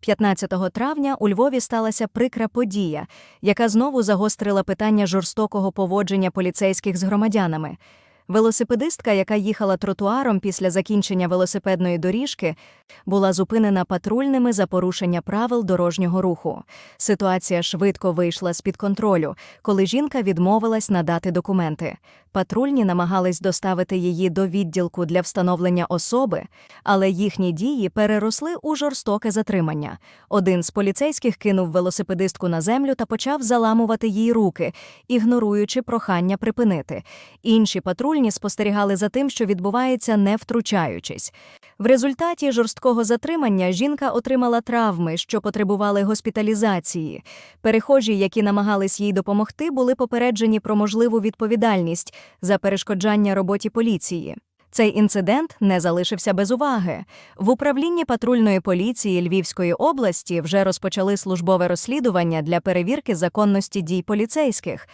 15 травня у Львові сталася прикра подія, яка знову загострила питання жорстокого поводження поліцейських з громадянами. Велосипедистка, яка їхала тротуаром після закінчення велосипедної доріжки, була зупинена патрульними за порушення правил дорожнього руху. Ситуація швидко вийшла з-під контролю, коли жінка відмовилась надати документи. Патрульні намагались доставити її до відділку для встановлення особи, але їхні дії переросли у жорстоке затримання. Один з поліцейських кинув велосипедистку на землю та почав заламувати їй руки, ігноруючи прохання припинити. Інші патрульні спостерігали за тим, що відбувається, не втручаючись. В результаті жорсткого затримання жінка отримала травми, що потребували госпіталізації. Перехожі, які намагались їй допомогти, були попереджені про можливу відповідальність за перешкоджання роботі поліції. Цей інцидент не залишився без уваги. В управлінні патрульної поліції Львівської області вже розпочали службове розслідування для перевірки законності дій поліцейських.